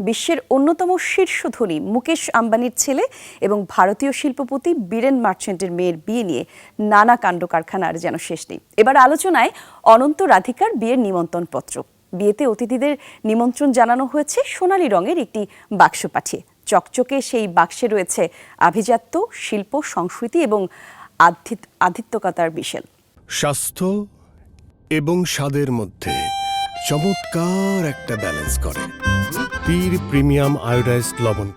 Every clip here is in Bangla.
বিশ্বের অন্যতম শীর্ষ ধনী মুকেশ আম্বানির ছেলে এবং ভারতীয় শিল্পপতি বীরেন মার্চেন্টের মেয়ের বিয়ে নিয়ে নানা কাণ্ড কারখানার যেন শেষ নেই। এবার আলোচনায় অনন্ত রাধিকার বিয়ের নিমন্ত্রণ পত্র বিয়েতে অতিথিদের নিমন্ত্রণ জানানো হয়েছে সোনালী রঙের একটি বাক্স পাঠিয়ে। চকচকে সেই বাক্সে রয়েছে আভিজাত্য, শিল্প, সংস্কৃতি এবং আধ্যাত্মিকতার বিশেল। স্বাস্থ্য এবং স্বাদের মধ্যে চমৎকার একটা ব্যালেন্স করে পীর প্রিমিয়াম আয়োডাইজড লবণ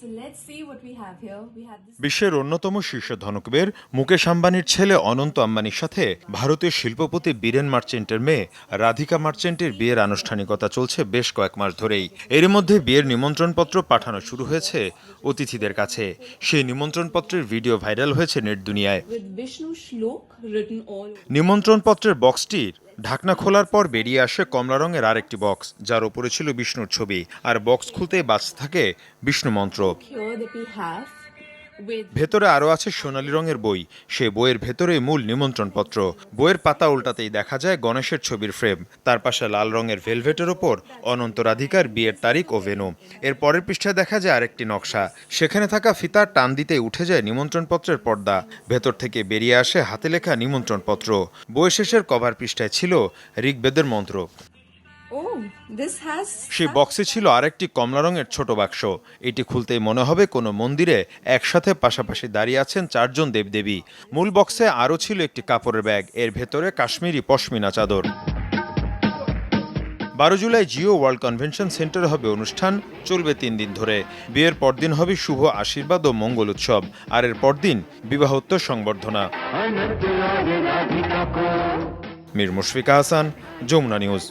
So let's see what we have here. We have this. বিশ্বের অন্যতম শীর্ষ ধনকুবের মুকেশ আম্বানির ছেলে অনন্ত আম্বানির সাথে ভারতীয় শিল্পপতি বীরেন মার্চেন্টের মেয়ে রাধিকা মার্চেন্টের বিয়ের আনুষ্ঠানিকতা চলছে বেশ কয়েক মাস ধরেই এর মধ্যে বিয়ের নিমন্ত্রণপত্র পাঠানো শুরু হয়েছে অতিথিদের কাছে সেই নিমন্ত্রণপত্রের ভিডিও ভাইরাল হয়েছে নেট দুনিয়ায়. নিমন্ত্রণপত্রের বক্সটির ঢাকনা খোলার পর বেরিয়ে আসে কমলা রঙের আরেকটি বক্স, যার উপরে ছিল বিষ্ণুর ছবি। আর বক্স খুলতে বাঁচতে থাকে বিষ্ণু মন্ত্র। ভেতরে আরও আছে সোনালী রঙের বই। সে বইয়ের ভেতরে মূল নিমন্ত্রণপত্র। বইয়ের পাতা উল্টাতেই দেখা যায় গণেশের ছবির ফ্রেম। তার পাশে লাল রঙের ভেলভেটের ওপর অনন্ত রাধিকার বিয়ের তারিখ ও ভেনু। এর পরের পৃষ্ঠায় দেখা যায় আরেকটি নকশা। সেখানে থাকা ফিতার টান দিতে উঠে যায় নিমন্ত্রণপত্রের পর্দা। ভেতর থেকে বেরিয়ে আসে হাতে লেখা নিমন্ত্রণপত্র। বই শেষের কভার পৃষ্ঠায় ছিল ঋগ্বেদের মন্ত্র। সেই বক্সে ছিল আরেকটি কমলা রঙের ছোট বাক্স। এটি খুলতেই মনে হবে কোনো মন্দিরে একসাথে পাশাপাশি দাঁড়িয়ে আছেন চারজন দেবদেবী। মূল বক্সে আরও ছিল একটি কাপড়ের ব্যাগ এর ভেতরে কাশ্মীরি পশমিনা চাদর। বারো জুলাই জিও ওয়ার্ল্ড কনভেনশন সেন্টারে হবে অনুষ্ঠান চলবে তিন দিন ধরে। বিয়ের পরদিন হবে শুভ আশীর্বাদ ও মঙ্গল উৎসব আর এর পরদিন বিবাহোত্তর সংবর্ধনা। মীর মুশফিকা হাসান যমুনা নিউজ।